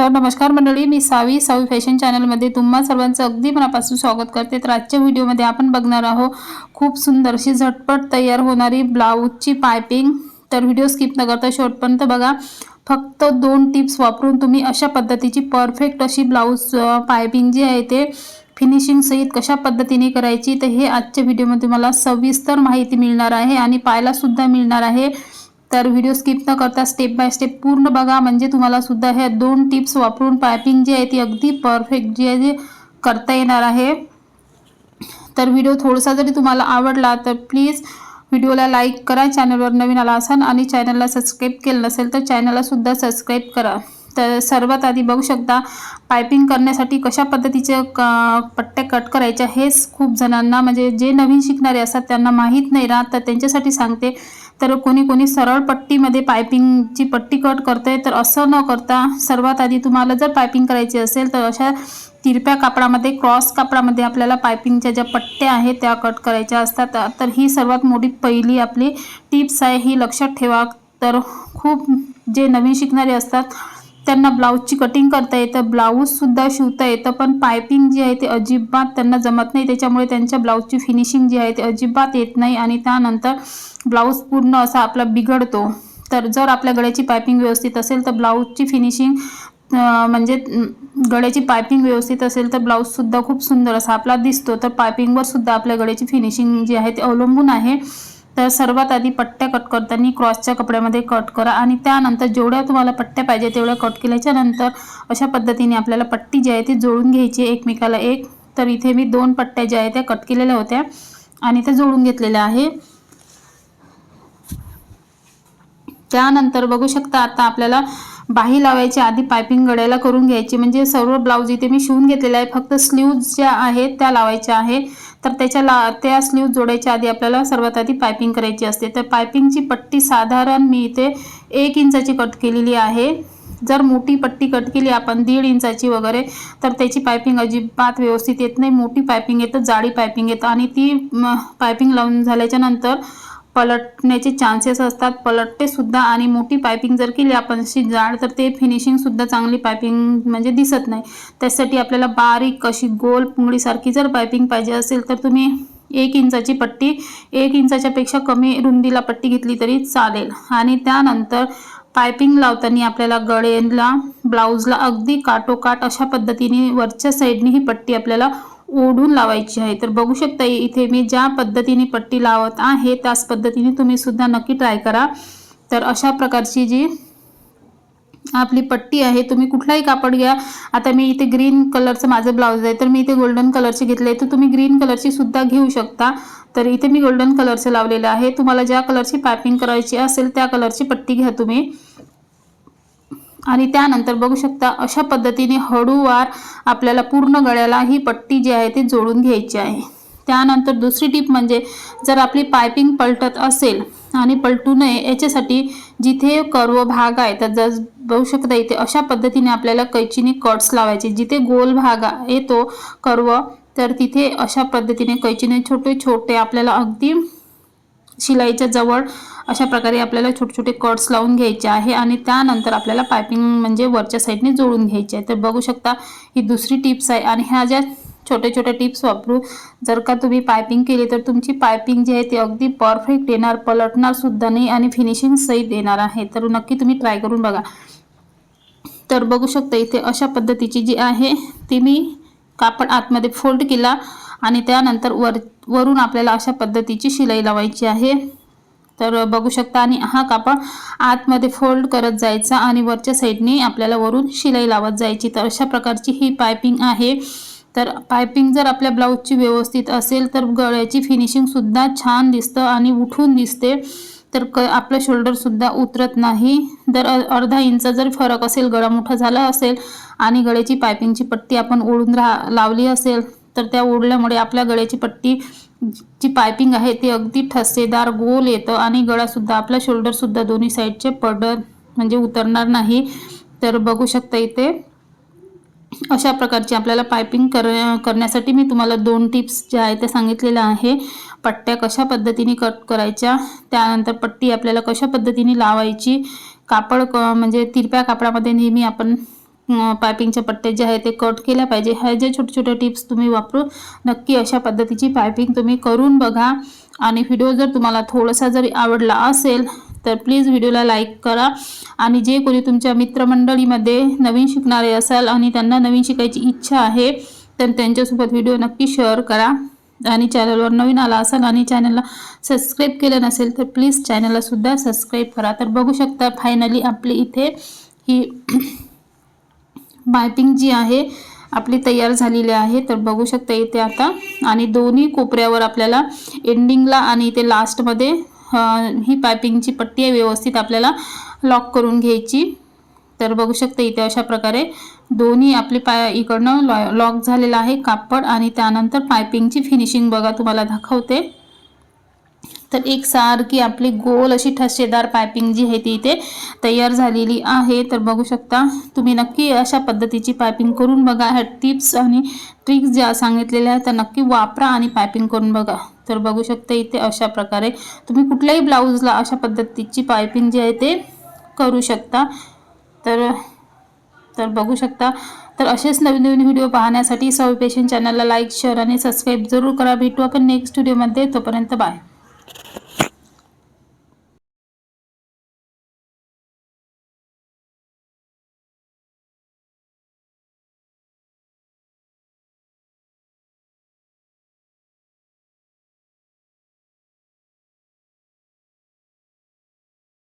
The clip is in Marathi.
तर नमस्कार मंडळी मी सावी सावी फॅशन चॅनलमध्ये तुम्हा सर्वांचं अगदी मनापासून स्वागत करते. तर आजच्या व्हिडिओमध्ये आपण बघणार आहोत खूप सुंदर अशी झटपट तयार होणारी ब्लाऊजची पायपिंग. तर व्हिडिओ स्किप न करता शेवटपर्यंत बघा. फक्त दोन टिप्स वापरून तुम्ही अशा पद्धतीची परफेक्ट अशी ब्लाऊज पायपिंग जी आहे ते फिनिशिंग सहित कशा पद्धतीने करायची तर हे आजच्या व्हिडिओमध्ये तुम्हाला सविस्तर माहिती मिळणार आहे आणि पाहायलासुद्धा मिळणार आहे. तर व्हिडिओ स्किप न करता स्टेप बाय स्टेप पूर्ण बघा. म्हणजे तुम्हाला सुद्धा ह्या दोन टिप्स वापरून पायपिंग जी आहे ती अगदी परफेक्ट जी आहे करता येणार आहे. तर व्हिडिओ थोडासा जरी तुम्हाला आवडला तर प्लीज व्हिडिओला लाईक करा. चॅनलवर नवीन आला असाल आणि चॅनलला सबस्क्राईब केलं नसेल तर चॅनलला सुद्धा सबस्क्राईब करा. तर सर्वात आधी बघू शकता पायपिंग करण्यासाठी कशा पद्धतीचे क पट्ट्या कट करायच्या हेच खूप जणांना म्हणजे जे नवीन शिकणारे असतात त्यांना माहीत नाही राहत. तर त्यांच्यासाठी सांगते तर कोणी कोणी सरळ पट्टीमध्ये पायपिंगची पट्टी कट करते तर असं न करता सर्वात आधी तुम्हाला जर पायपिंग करायची असेल तर अशा तिरप्या कापडामध्ये क्रॉस कापडामध्ये आपल्याला पायपिंगच्या ज्या पट्ट्या आहेत त्या कट करायच्या असतात. तर ही सर्वात मोठी पहिली आपली टिप्स आहे ही लक्षात ठेवा. तर खूप जे नवीन शिकणारे असतात त्यांना ब्लाऊजची कटिंग करता येतं ब्लाऊजसुद्धा शिवता येतं पण पायपिंग जी आहे ते अजिबात त्यांना जमत नाही. त्याच्यामुळे त्यांच्या ब्लाऊजची फिनिशिंग जी आहे ते अजिबात येत नाही आणि त्यानंतर ब्लाऊज पूर्ण असा आपला बिघडतो. तर जर आपल्या गळ्याची पायपिंग व्यवस्थित असेल तर ब्लाऊजची फिनिशिंग म्हणजे गळ्याची पायपिंग व्यवस्थित असेल तर ब्लाऊजसुद्धा खूप सुंदर असा आपला दिसतो. तर पायपिंगवर सुद्धा आपल्या गळ्याची फिनिशिंग जी आहे ते अवलंबून आहे. तर सर्वात आधी पट्ट्या कट करताना क्रॉसच्या कपड्यामध्ये कट करा आणि त्यानंतर जेवढ्या तुम्हाला पट्ट्या पाहिजे तेवढ्या कट केल्याच्यानंतर अशा पद्धतीने आपल्याला पट्टी जी आहे ती जोडून घ्यायची एकमेकाला एक. तर इथे मी दोन पट्ट्या ज्या आहेत त्या कट केलेल्या होत्या आणि त्या जोडून घेतलेल्या आहे. त्यानंतर बघू शकता आता आपल्याला बाही लावायची आधी पायपिंग गड्याला करून घ्यायची. म्हणजे सर्व ब्लाऊज इथे मी शिवून घेतलेला आहे. फक्त स्लीव्ज ज्या आहेत त्या लावायच्या आहे. तर त्याच्या ला त्या स्लीव जोडायच्या आधी आपल्याला सर्वात आधी पायपिंग करायची असते. तर पायपिंगची पट्टी साधारण मी इथे एक इंचाची कट केलेली आहे. जर मोठी पट्टी कट केली आपण दीड इंचाची वगैरे तर त्याची पायपिंग अजिबात व्यवस्थित येत नाही. मोठी पायपिंग येतं जाडी पायपिंग येतं आणि ती पायपिंग लावून झाल्याच्यानंतर पलटण्याचे चान्सेस असतात. पलटते सुद्धा आणि मोठी पायपिंग जर केली आपण अशी जाड तर ते फिनिशिंगसुद्धा चांगली पायपिंग म्हणजे दिसत नाही. त्यासाठी आपल्याला बारीक अशी गोल पुंगळीसारखी जर पायपिंग पाहिजे असेल तर तुम्ही एक इंचाची पट्टी एक इंचाच्यापेक्षा कमी रुंदीला पट्टी घेतली तरी चालेल. आणि त्यानंतर पायपिंग लावताना आपल्याला गळेला ब्लाऊजला अगदी काटोकाट अशा पद्धतीने वरच्या साईडने ही पट्टी आपल्याला ओढून लावायची आहे. तर बघू शकता इथे मी ज्या पद्धतीने पट्टी लावत आहे त्याच पद्धतीने तुम्ही सुद्धा नक्की ट्राय करा. तर अशा प्रकारची जी आपली पट्टी आहे तुम्ही कुठलाही कापड घ्या. आता मी इथे ग्रीन कलरचं माझं ब्लाऊज आहे तर मी इथे गोल्डन कलरचे घेतले तर तुम्ही ग्रीन कलरची सुद्धा घेऊ शकता. तर इथे मी गोल्डन कलरचं लावलेलं आहे. तुम्हाला ज्या कलरची पायपिंग करायची असेल त्या कलरची पट्टी घ्या तुम्ही. आणि त्यानंतर बघू शकता अशा पद्धतीने हळूवार आपल्याला पूर्ण गळ्याला ही पट्टी जी आहे ती जोडून घ्यायची आहे. त्यानंतर दुसरी टीप म्हणजे जर आपली पायपिंग पलटत असेल आणि पलटू नये याच्यासाठी जिथे कर्व भाग आहे तर जर बघू शकता इथे अशा पद्धतीने आपल्याला कैचीने कट्स लावायचे. जिथे गोल भाग येतो कर्व तर तिथे अशा पद्धतीने कैचीने छोटे छोटे आपल्याला अगदी शिलाईच्या जवळ अशा प्रकारे आपल्याला छोटे छोटे कट्स लावून घ्यायचे आहे आणि त्यानंतर आपल्याला पायपिंग म्हणजे वरच्या साईडने जोडून घ्यायचे आहे. तर बघू शकता ही दुसरी टिप्स आहे आणि ह्या ज्या छोट्या छोट्या टिप्स वापरू जर का तुम्ही पायपिंग केली तर तुमची पायपिंग जी आहे ती अगदी परफेक्ट येणार पलटणार सुद्धा नाही आणि फिनिशिंग सहित येणार आहे. तर नक्की तुम्ही ट्राय करून बघा. तर बघू शकता इथे अशा पद्धतीची जी आहे ती मी कापड आतमध्ये फोल्ड केला आणि त्यानंतर वर वरून आपल्याला अशा पद्धतीची शिलाई लावायची आहे. तर बघू शकता. आणि हा कापड आतमध्ये फोल्ड करत जायचा आणि वरच्या साईडने आपल्याला वरून शिलाई लावत जायची. तर अशा प्रकारची ही पायपिंग आहे. तर पायपिंग जर आपल्या ब्लाऊजची व्यवस्थित असेल तर गळ्याची फिनिशिंगसुद्धा छान दिसतं आणि उठून दिसते. तर क आपलं शोल्डरसुद्धा उतरत नाही. जर अर्धा इंच जर फरक असेल गळा मोठा झाला असेल आणि गळ्याची पायपिंगची पट्टी आपण ओढून राहा लावली असेल तर त्या ओढल्यामुळे आपल्या गळ्याची पट्टी जी पायपिंग आहे ती अगदी ठसेदार गोल येतं आणि गळासुद्धा आपला शोल्डरसुद्धा दोन्ही साईडचे पडत म्हणजे उतरणार नाही. तर बघू शकता इथे अशा प्रकारची आपल्याला पायपिंग कर करण्यासाठी मी तुम्हाला दोन टिप्स ज्या आहेत त्या सांगितलेल्या आहे. पट्ट्या कशा पद्धतीने कट करायच्या त्यानंतर पट्टी आपल्याला कशा पद्धतीने लावायची कापड क म्हणजे तिरप्या कापडामध्ये नेहमी आपण पायपिंगच्या पट्ट्या जे आहे ते कट केल्या पाहिजे. ह्या ज्या छोटे छोटे टिप्स तुम्ही वापरून नक्की अशा पद्धतीची पायपिंग तुम्ही करून बघा. आणि व्हिडिओ जर तुम्हाला थोडासा जरी आवडला असेल तर प्लीज व्हिडिओला लाईक करा. आणि जे कोणी तुमच्या मित्रमंडळीमध्ये नवीन शिकणारे असाल आणि त्यांना नवीन शिकायची इच्छा आहे तर त्यांच्यासोबत व्हिडिओ नक्की शेअर करा. आणि चॅनलवर नवीन आला असाल आणि चॅनलला सबस्क्राईब केलं नसेल तर प्लीज चॅनलला सुद्धा सबस्क्राईब करा. तर बघू शकता फायनली आपली इथे ही पायपिंग जी आहे आपली तयार झालेली आहे. तर बघू शकता इथे आता. आणि दोन्ही कोपऱ्यावर आपल्याला एंडिंगला आणि इथे लास्टमध्ये ही पायपिंगची पट्टी आहे व्यवस्थित आपल्याला लॉक करून घ्यायची. तर बघू शकता इथे अशा प्रकारे दोन्ही आपले पाय इकडनं लॉ लॉक झालेलं आहे कापड आणि त्यानंतर पायपिंगची फिनिशिंग बघा तुम्हाला दाखवते. तर एक सारखी आपली गोल अशी ठसेदार पायपिंग जी आहे ती इथे तयार झालेली आहे. तर बघू शकता तुम्ही नक्की अशा पद्धतीची पायपिंग करून बघा. ह्या टिप्स आणि ट्रिक्स ज्या सांगितलेल्या आहेत त्या नक्की वापरा आणि पायपिंग करून बघा. तर बघू शकता इथे अशा प्रकारे तुम्ही कुठल्याही ब्लाऊजला अशा पद्धतीची पायपिंग जी आहे ते करू शकता. तर तर बघू शकता. तर असेच नवीन नवीन व्हिडिओ पाहण्यासाठी सौ पेशन चॅनलला लाईक शेअर आणि सबस्क्राईब जरूर करा. भेटू आपण नेक्स्ट व्हिडिओमध्ये. तोपर्यंत बाय.